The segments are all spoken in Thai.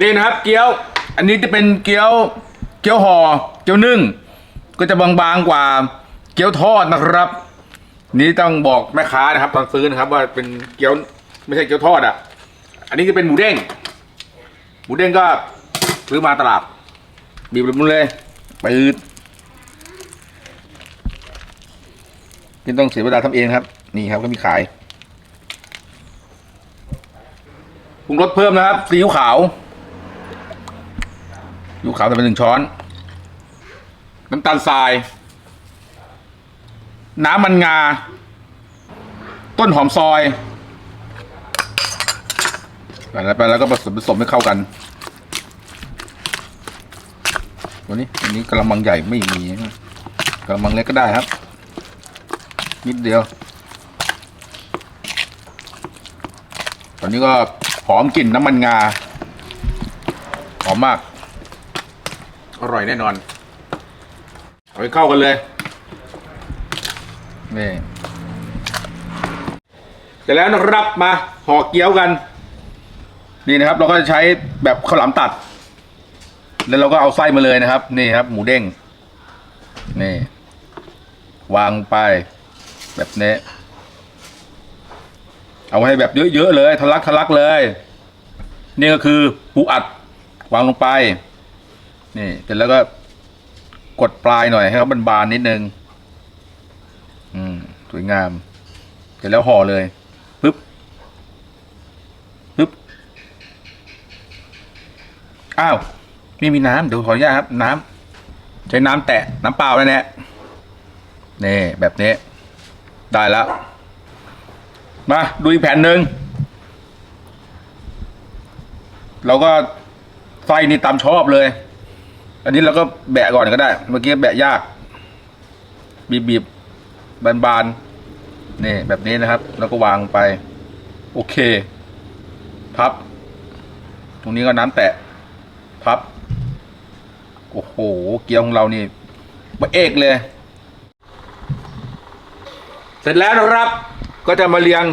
นี่นะครับเกี๊ยว อันนี้จะเป็นเกี๊ยวเกี๊ยวห่อเกี๊ยวนึ่ง ก็จะบางๆกว่าเกี๊ยวทอดนะครับ นี่ต้องบอกแม่ค้านะครับ ตอนซื้อนะครับ ว่าเป็นเกี๊ยวไม่ใช่เกี๊ยวทอดอะ อันนี้จะเป็นหมูเด้ง หมูเด้งก็ซื้อมาตลาดบีบลงมาเลยปืดนี่ต้องเสียเวลาทำเองครับ นี่ครับก็มีขายปรุงรสเพิ่มนะครับซีอิ๊วขาว ขาวใส่ไปหนึ่งช้อน น้ำตาลทราย น้ำมันงา ต้นหอมซอยใส่ล้วไปแล้วก็ผสมผสมให้เข้ากันวันนี้อันนี้กระมังใหญ่ไม่มีกระมังเล็กก็ได้ครับ นิดเดียว ตอนนี้ก็หอมกลิ่นน้ำมันงา หอมมาก อร่อยแน่นอน เอาไปเข้ากันเลย นี่เสร็จแล้วนะครับมาห่อเกี๊ยวกัน นี่นะครับ เราก็จะใช้แบบข้าวหลามตัด แล้วเราก็เอาไส้มาเลยนะครับ นี่ครับ หมูเด้ง นี่ วางไป แบบนี้ เอาให้แบบเยอะๆเลยทะลักทะลักเลย นี่ก็คือปูอัดวางลงไป นี่เสร็จแล้วก็กดปลายหน่อยให้เขาบานๆนิดนึง อืม สวยงาม เสร็จแล้วห่อเลยปึ๊บปึ๊บอ้าวไม่มีน้ำเดี๋ยวขออนุญาตครับ น้ำใช้น้ำแตะน้ำเปล่าแน่ๆนี่แบบนี้ ได้แล้ว มาดูอีกแผ่นหนึ่งเราก็ไส้นี่ตามชอบเลย อันนี้เราก็แบะก่อนก็ได้ เมื่อกี้แบะยาก บีบบีบบานบานๆนี่แบบนี้นะครับ แล้วก็วางไป โอเค พับ ตรงนี้ก็น้ำแตะ พับ โอ้โห เกี๊ยวของเรานี่บะเอกเลย เสร็จแล้วนะครับ ก็จะมาเรียง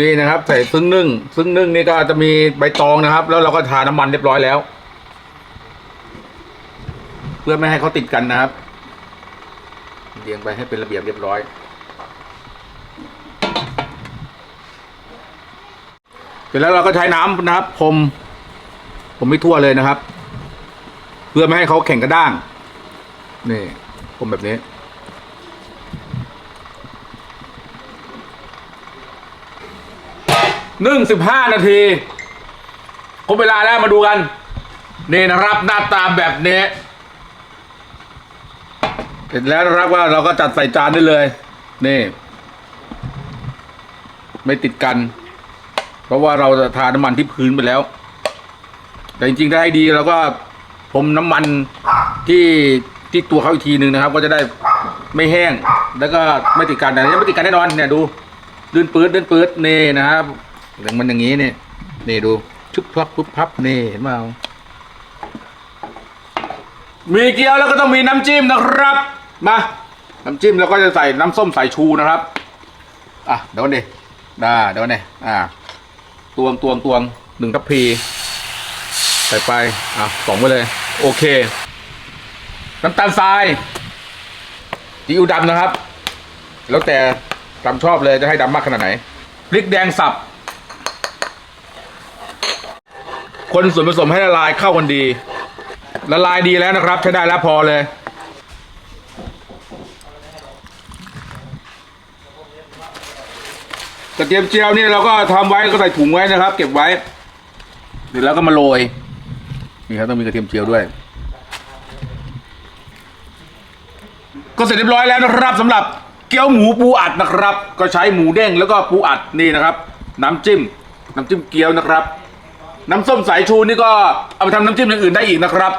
นี่นะครับ ใส่ซึ่งนึ่งซึ่งนึ่งนี่ก็จะมีใบตองนะครับ แล้วเราก็ทาน้ำมันเรียบร้อยแล้ว พื่อไม่ให้เขาติดกันนะครับเรียงไปให้เป็นระเบียบเรียบร้อย เสร็จแล้วเราก็ใช้น้ำนะครับพรมผมไม่ทั่วเลยนะครับ เพื่อไม่ให้เขาแข็งกระด้าง นี่พรมแบบนี้นึ่งสิบห้านาทีครบเวลาแล้วมาดูกัน นี่นะครับหน้าตาแบบนี้ เสร็จแล้วนะครับว่าเราก็จัดใส่จานได้เลย นี่ ไม่ติดกัน เพราะว่าเราจะทาน้ำมันที่พื้นไปแล้ว แต่จริงๆถ้าให้ดีเราก็พรมน้ำมันที่ที่ตัวเขาอีกทีหนึ่งนะครับ ก็จะได้ไม่แห้ง แล้วก็ไม่ติดกันแต่อันนี้ไม่ติดกันแน่นอนเนี่ยดูลื่นปื๊ดลื่นปื๊ดนี่นะครับอย่างมันอย่างนี้เนี่ยนี่ดูชุบพับปุ๊บพับนี่เห็นไหมมีเกี๊ยวแล้วก็ต้องมีน้ำจิ้มนะครับ มาน้ำจิ้มเราก็จะใส่น้ำส้มสายชูนะครับ อะเดี๋ยวก่อนดิได้เดี๋ยวนดิอ่าตวงตวงตวงหนึ่งทัพพี ใส่ไป อะสองไปเลย โอเค น้ำตาลทรายซีอิ๊วดำนะครับ แล้วแต่ตามชอบเลยจะให้ดำมากขนาดไหนพริกแดงสับ คนส่วนผสมให้ละลายเข้ากันดี ละลายดีแล้วนะครับ ใช้ได้แล้วพอเลย กระเทียมเจียวนี่เราก็ทำไว้ก็ใส่ถุงไว้นะครับ เก็บไว้เสร็จแล้วก็มาโรยนี่ครับต้องมีกระเทียมเจียวด้วย ก็เสร็จเรียบร้อยแล้วนะครับสำหรับเกี๊ยวหมูปูอัดนะครับ ก็ใช้หมูเด้งแล้วก็ปูอัดนี่นะครับ น้ำจิ้ม น้ำจิ้มเกี๊ยวนะครับ น้ำส้มสายชูนี่ก็เอาไปทำน้ำจิ้มอย่างอื่นได้อีกนะครับ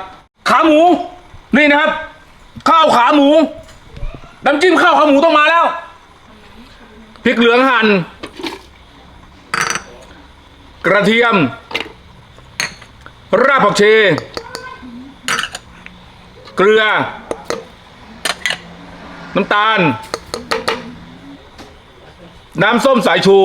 ขาหมู นี่นะครับ ข้าวขาหมู น้ำจิ้มข้าวขาหมูต้องมาแล้วพริกเหลืองหั่น กระเทียม รากผักชี เกลือ น้ำตาล น้ำส้มสายชู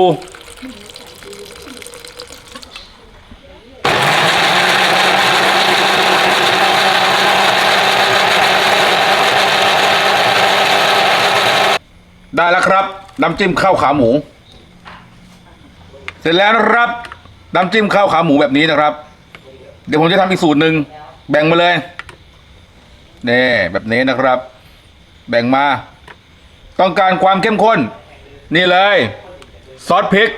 ได้แล้วครับ น้ำจิ้มข้าวขาหมู เสร็จแล้วนะครับ น้ำจิ้มข้าวขาหมูแบบนี้นะครับ เดี๋ยวผมจะทำอีกสูตรหนึ่งแบ่งมาเลยนี่แบบนี้นะครับ แบ่งมา ต้องการความเข้มข้น นี่เลย ซอสพริก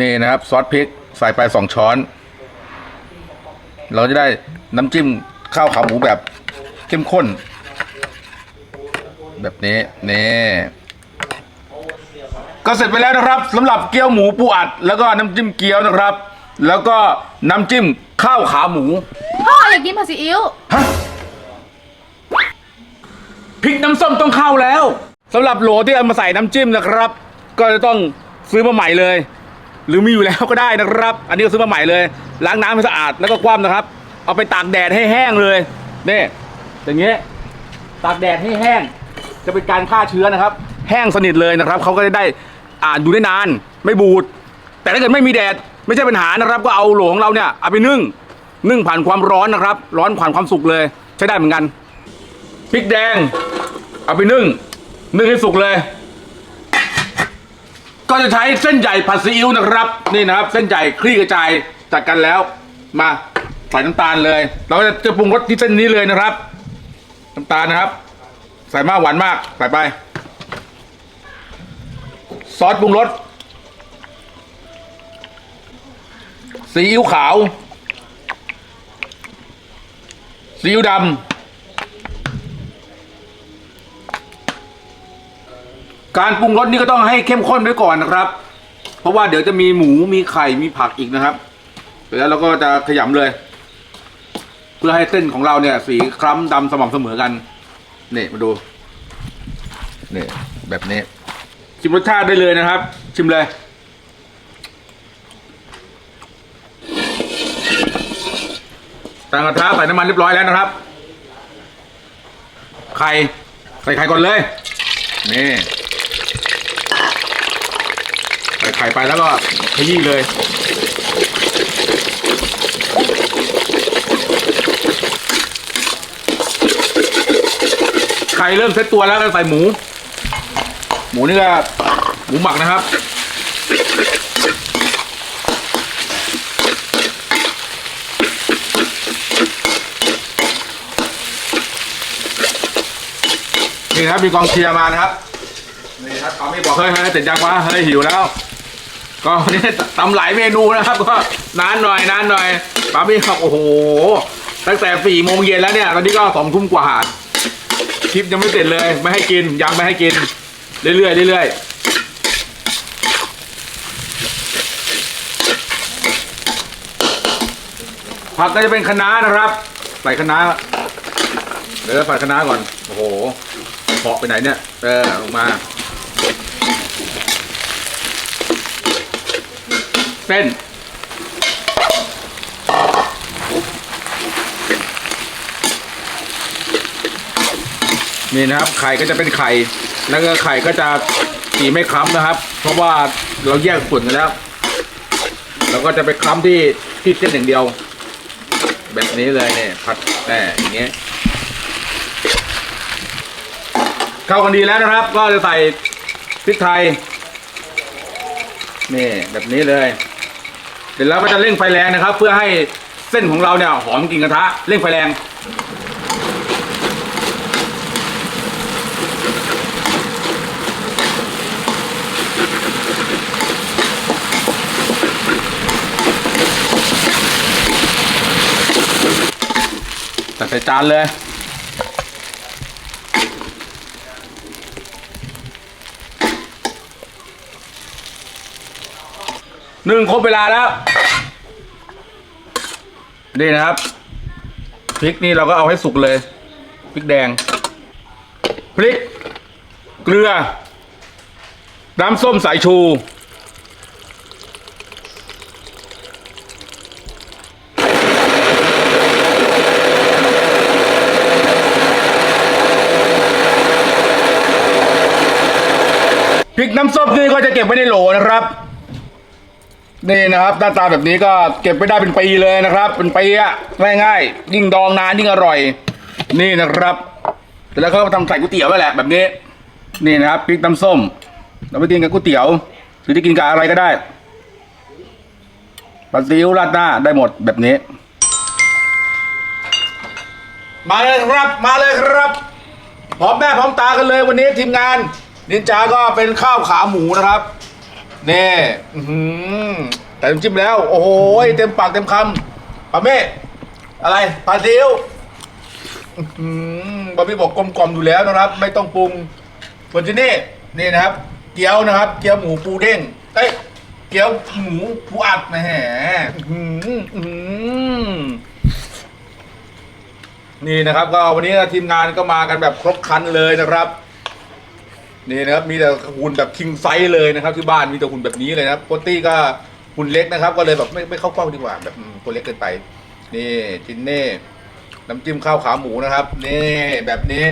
นี่นะครับซอสพริกใส่ไปสองช้อน เราจะได้น้ำจิ้มข้าวขาหมูแบบเข้มข้น แบบนี้นี่ ก็เสร็จไปแล้วนะครับสำหรับเกี๊ยวหมูปูอัด แล้วก็น้ำจิ้มเกี๊ยวนะครับ แล้วก็น้ำจิ้มข้าวขาหมูพ่ออยากกินผัดซีอิ๊วฮะพริกน้ำส้มต้องเข้าแล้วสำหรับโหลที่เอามาใส่น้ำจิ้มนะครับ ก็จะต้องซื้อมาใหม่เลย หรือมีอยู่แล้วก็ได้นะครับ อันนี้ก็ซื้อมาใหม่เลย ล้างน้ำให้สะอาดแล้วก็คว่ำนะครับ เอาไปตากแดดให้แห้งเลยนี่อย่างเงี้ยตากแดดให้แห้ง จะเป็นการฆ่าเชื้อนะครับ แห้งสนิทเลยนะครับเขาก็จะได้อ่านอยู่ได้นานไม่บูด แต่ถ้าเกิดไม่มีแดดไม่ใช่ปัญหานะครับ ก็เอาโหลของเราเนี่ยเอาไปนึ่งนึ่งผ่านความร้อนนะครับ ร้อนผ่านความสุกเลย ใช้ได้เหมือนกันพริกแดง เอาไปนึ่งนึ่งให้สุกเลย ก็จะใช้เส้นใหญ่ผัดซีอิ๊วนะครับ นี่นะครับ เส้นใหญ่คลี่กระจายจัดกันแล้ว มาใส่น้ำตาลเลย เราจะจะปรุงรสที่เส้นนี้เลยนะครับน้ำตาลนะครับ ใส่มากหวานมากใส่ไป ซอสปรุงรสซีอิ๊วขาว ซีอิ๊วดำ การปรุงรสนี่ก็ต้องให้เข้มข้นไว้ก่อนนะครับ เพราะว่าเดี๋ยวจะมีหมูมีไข่มีผักอีกนะครับเสร็จแล้วเราก็จะขยำเลย เพื่อให้เส้นของเราเนี่ย สีคล้ำดำสม่ำเสมอกัน นี่มาดู นี่แบบนี้ ชิมรสชาติได้เลยนะครับ ชิมเลย ตั้งกระทะใส่น้ำมันเรียบร้อยแล้วนะครับ ไข่ใส่ไข่ก่อนเลย นี่ ใส่ไข่ไปแล้วก็ขยี้เลยไข่เริ่มเซ็ตตัวแล้วก็ใส่หมู หมูนี่ก็หมูหมักนะครับนี่ครับมีกองเชียร์มานะครับนี่ครับเขาไม่บอกเฮ้ยเฮ้ยเสร็จยังวะเฮ้ยหิวแล้วก็นี่ทำหลายเมนูนะครับก็นานหน่อยนานหน่อยป้ามี่ครับโอ้โหตั้งแต่สี่โมงเย็นแล้วเนี่ยตอนนี้ก็สองทุ่มกว่าคลิปยังไม่เสร็จเลย ไม่ให้กินยังไม่ให้กิน เรื่อยๆเรื่อยๆผักก็จะเป็นคะน้านะครับ ใส่คะน้าเดี๋ยวใส่คะน้าก่อน โอ้โหเหาะไปไหนเนี่ย เออลงมา เส้น นี่นะครับ ไข่ก็จะเป็นไข่ แล้วก็ไข่ก็จะสีไม่คล้ำนะครับ เพราะว่าเราแยกส่วนกันแล้ว เราก็จะไปคล้ำที่ที่เส้นอย่างเดียว แบบนี้เลยเนี่ยผัดแต่อย่างเงี้ยเข้ากันดีแล้วนะครับ ก็จะใส่พริกไทยนี่แบบนี้เลย เสร็จแล้วก็จะเร่งไฟแรงนะครับ เพื่อให้เส้นของเราเนี่ยหอมกลิ่นกระทะเร่งไฟแรง ตัดใส่จานเลยหนึ่งครบเวลาแล้ว นี่นะครับ พริกนี่เราก็เอาให้สุกเลย พริกแดง พริก เกลือ น้ำส้มสายชู น้ำส้มนี่ก็จะเก็บไว้ในโหลนะครับ นี่นะครับหน้าตาแบบนี้ก็เก็บไปได้เป็นปีเลยนะครับ เป็นปีอะง่ายๆยิ่งดองนานยิ่งอร่อย นี่นะครับแล้วเขาก็ทำใส่ก๋วยเตี๋ยวไปแหละแบบนี้ นี่นะครับพริกน้ำส้มเราไปกินกับก๋วยเตี๋ยวหรือจะกินกับอะไรก็ได้ปลาซิวราดหน้าได้หมดแบบนี้ มาเลยครับมาเลยครับพร้อมแม่พร้อมตากันเลยวันนี้ทีมงาน นินจาก็เป็นข้าวขาหมูนะครับนี่อื้อหือแต่น้ำจิ้มแล้ว โอ้โหเต็มปากเต็มคำปาเม่อะไรปลาซิวอื้อหือบะหมี่บอกกลมกล่อมอยู่แล้วนะครับ ไม่ต้องปรุงส่วนที่นี่นี่นะครับ เกี๊ยวนะครับ เกี๊ยวหมูปูเด้งเอ้ยเกี๊ยวหมูปูอัดนะแหมอื้อหืออื้อหือนี่นะครับ ก็วันนี้ทีมงานก็มากันแบบครบครันเลยนะครับ นี่นะครับมีแต่หุ่นแบบคิงไซส์เลยนะครับ ที่บ้านมีแต่หุ่นแบบนี้เลยนะครับโปตี้ก็หุ่นเล็กนะครับ ก็เลยแบบไม่ไม่เข้าเฝ้าดีกว่าแบบตัวเล็กเกินไป นี่จินเน่น้ำจิ้มข้าวขาหมูนะครับ นี่แบบนี้